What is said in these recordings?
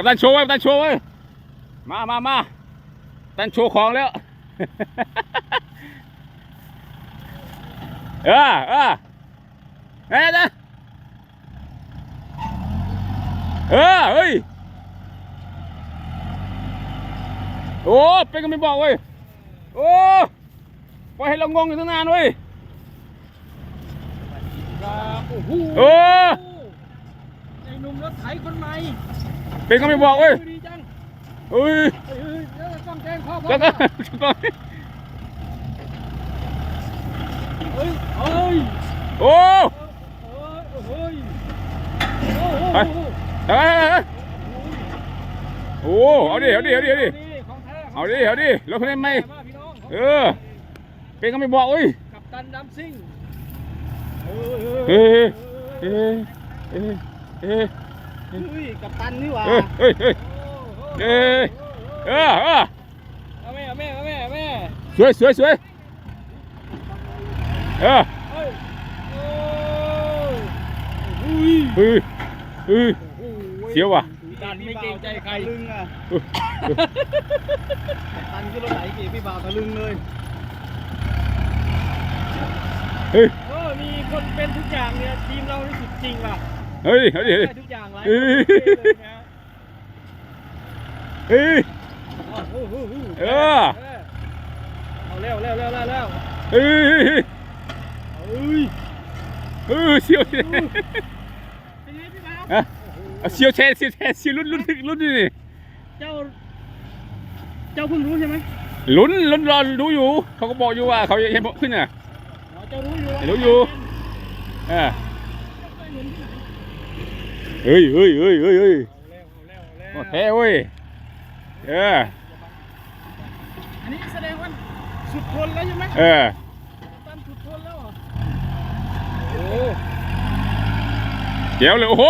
กับตันโชว์ไว้กับตันโชว์ไว้มามามาตันโชว์ของแล้ว เออเออเฮ้ยนะเออเฮ้ย โอ้ เป็นก็ไม่บอกเว้ย โอ้ปล่อยให้เรางงอยู่ตั้งนานเว้ยโอ้ หเออไอ้หนุ่มรถไถคนใหม่เป็นก็ไม่บอกเว้ยดีจังเฮ้ยเฮ้ยเฮ้ยแล้วต้องแจ้งข้อความแล้วก็เฮ้ยเฮ้ยโอ้เฮ้ยเฮ้ยโอ้โหไปเฮ้ยโอ้เอาดิเอาดิเอาดิเอาดิของแท้เอาดิเอาดิรถคันนี้ไม่มาพี่น้องเออเป็นก็ไม่บอกเว้ยกับตันดัมซิ่งเฮ้ยเฮ้ยเฮ้ย เฮ้ยเฮ้ยกับตันนี่หว่าเฮ้ยเฮ้ยเฮ้ยเฮ้ยเออเออเอาแม่เอาแม่เอาแม่เอาแม่สวยสวยสวยเออเฮ้ยโอ้ยเฮ้ยเฮ้ยโอ้โหเสียวว่ะดันไม่เกรงใจใครลึงอะตันขึ้นรถไหลกี่พี่บ่าวตะลึงเลยเฮ้ยเออมีคนเป็นทุกอย่างเนี่ยทีมเรานี่สุดจริงว่ะ เฮ้ยเฮ้ยเฮ้ยได้ทุกอย่างไรเอ้ยเลยนะเฮ้ยโอ้โหโอ้โหเออเอาเร็วเร็วเร็วเร็วเร็วเฮ้ยเอ้ยเออเสียวเสียวเป็นไงพี่บ่าวอะเอาเสียวแทนเสียวแทนเสียวลุ้นลุ้นลุ้นนี่นี่เจ้า เจ้าเพิ่งรู้ใช่ไหมลุ้นลุ้นรอรู้อยู่ เขาก็บอกอยู่ว่าเขายังบอกขึ้นอะอ๋อเจ้ารู้อยู่ว่ารู้อยู่เออ เฮ้ยเฮ้ยเฮ้ยเฮ้ยเฮ้ยเอาเร็วเอาเร็วเอาเร็วโอ้แท้เว้ยเอออันนี้แสดงว่าสุดทนแล้วใช่ไหมเออตันสุดทนแล้วเหรอโอ้เดี๋ยวเลยโอ้โห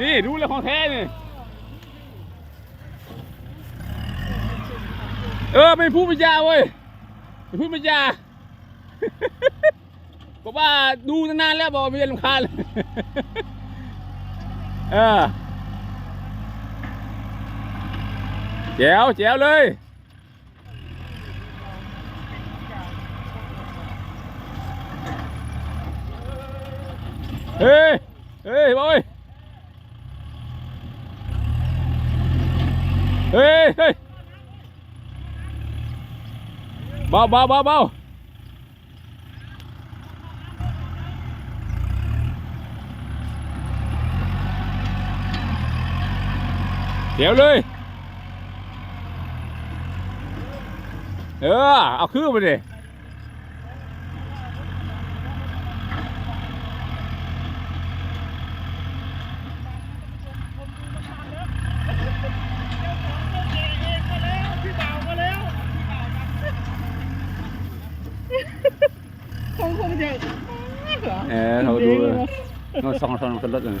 นี่รู้แล้วของแท้นี่เออไม่พูดปัญญาเว้ยไม่พูดปัญญาบอกว่าดูนานๆแล้วบอกว่าไม่ลำคาญเออแจ๋วแจ๋วเลยเฮ้ยเฮ้ยบอยเฮ้ยเฮ้ยเบาเบาเบาเบา เดี๋ยวเลย เออ เอาคืนมาดิพี่บ่าวมาแล้วคงคงจะเออเขาดูนอนสองสองคนรถเลย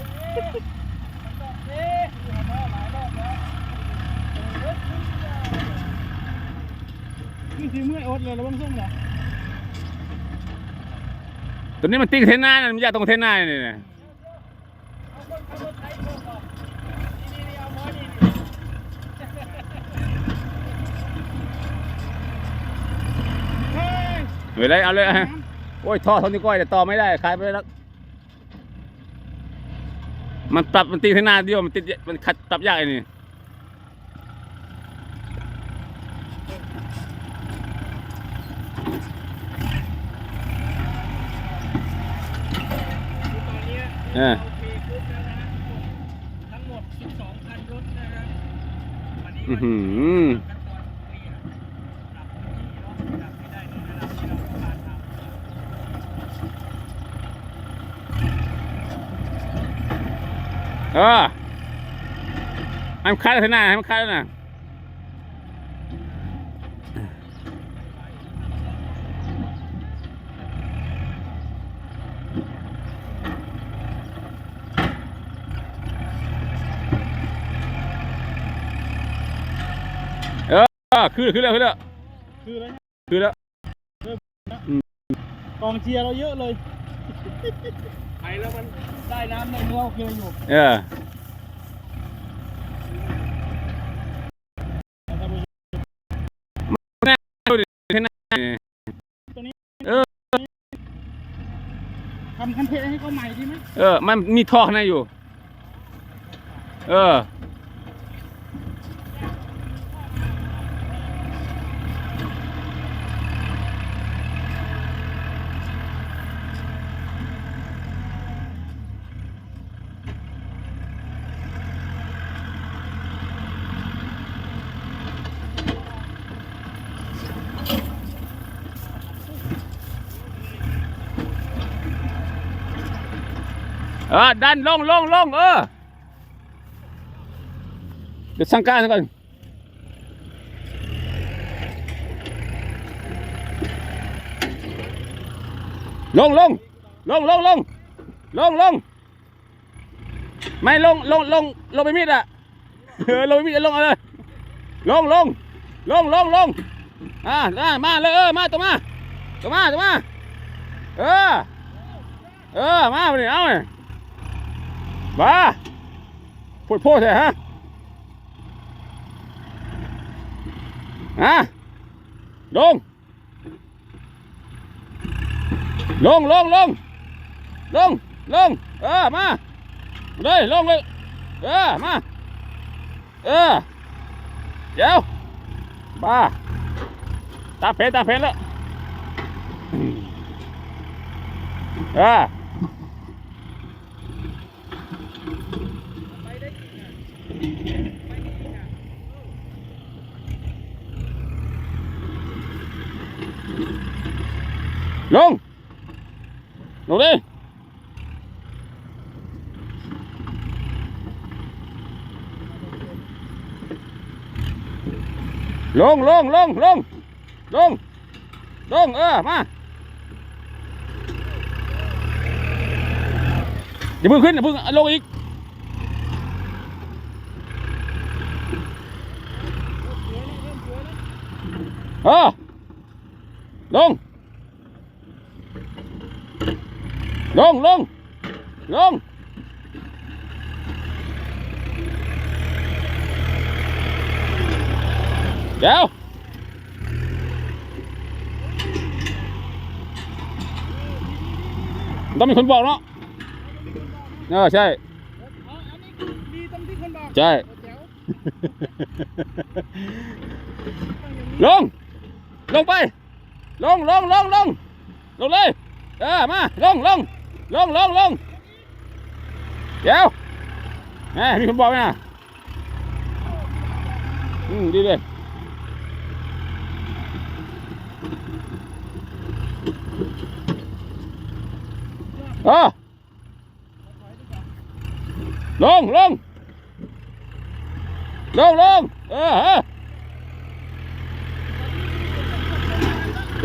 นี่คือเมื่อยอดเลยระวังส้มเหรอตัวนี้มันติ้งเทนหน้านะมันอยากตรงเทนหน้าเนี่ยนะเฮ้ยเฮ้ยเลยเอาเลยฮะโอ้ยท่อเท่านี้วก้อยแต่ต่อไม่ได้ขายไปแล้วมันปรับมันติ้งเทนหน้าเดียวมันติดมันขัดปรับยากไอ้นี่ อนนี้เออโอเคครบแล้วนะฮะทั้งหมด 12 คันรถนะครับวันนี้อือก็หือขั้นตอเคลียร์ปรับพื้นที่เนเออให้มันคัดเทนหน้าให้มันคัดแล้วนะ อ่าขึ้นขึ้นแล้วขึ้นแล้วคืออะไรเนี่แล้ว กองเชียร์เราเยอะเลยไปแล้วมันได้น้ำในเนื้อโอเคอยู่เออแต่ท่านผู้ชมทำคันเทนให้เขาใหม่ดีไหมเออ มันมีท่อในอยู่ เออ เออดันลงลงลงเออเดี๋ยวสั่งการก่อนลงลงลงลงลงลงลงไม่ลงลงลงลงไปมิดอะเออลงไปมิดลงเอาเลยลงลงลงลงลงอ่ามาเลยเออมาตัวมาตัวมาตัวมาเออเออมาไปดิเอาเนี่ย บ้าพูดพูดเถอะฮะอะลง ลงลงลงลงลงเออมาเลยลงเลยเออมาเออเดี๋ยวบ้าตาเพจตาเพจแล้วเออ ไปได้อีกอ่ะไปได้อีกอะลงลงดิลงลงลงลงลงลงเออมาอย่าเพิ่งขึ้นอย่าเพิ่งลงอีก เออ ลง ลงลง ลงเดี๋ยวต้องมีคนบอกเนาะเออใช่อ๋ออันนี้คือดีตรงที่คนบอกใช่แจ๋วลง ลงไป ลงลงลงลงลงเลยเออมาลงลงลงลงลงเดี๋ยวแหมมีคนบอกไหมนะอืมดีเลยเออลงลงลงลงเออ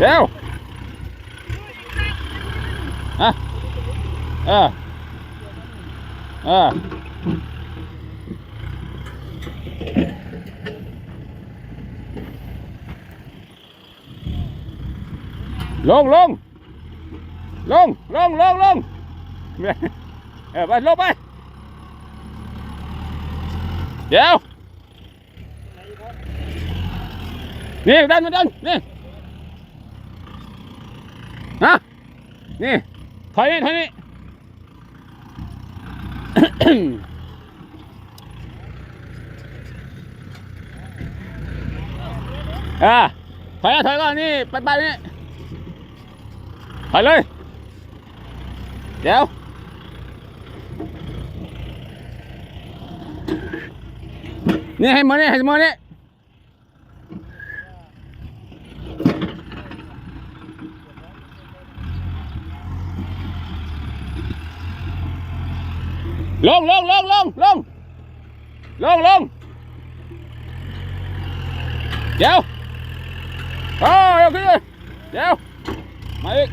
เออเดี๋ยวอะเออเออลงลงลงลงลงลงเออไปลงไป เดี๋ยว นี่ดันมาดันนี่ ฮะนี่ ถอยนี่ถอยนี่อ่าถอยถอยก่อนนี่ไปไปนี่ถอยเลย เดี๋ยวนี่ให้มือนี่ให้มือนี่ ลงลงลงลงลงลงลงเดี๋ยวโอ้ยเอาขึ้นเลยเดี๋ยวมาอีก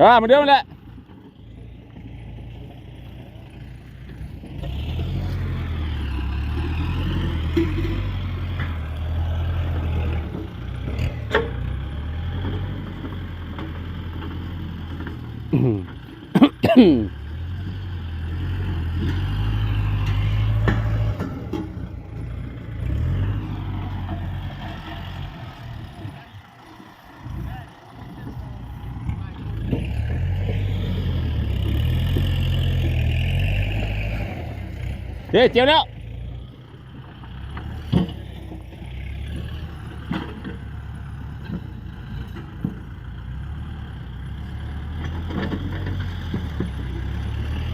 อ่าเหมาเดิมนั่นแหละ เดี๋ยวเจียวแล้ว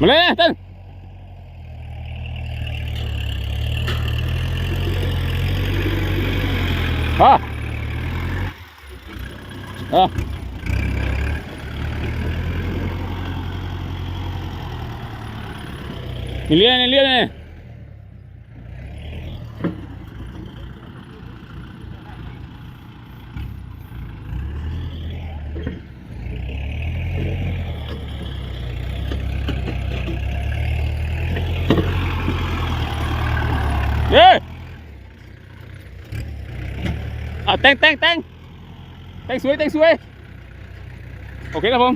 มาเลยนะ เต้นอะอะนี่เลี้ยงนี่เลี้ยงนี่เย้อะแต่งแต่งแต่งแต่งสวยแต่งสวย โอเคครับผม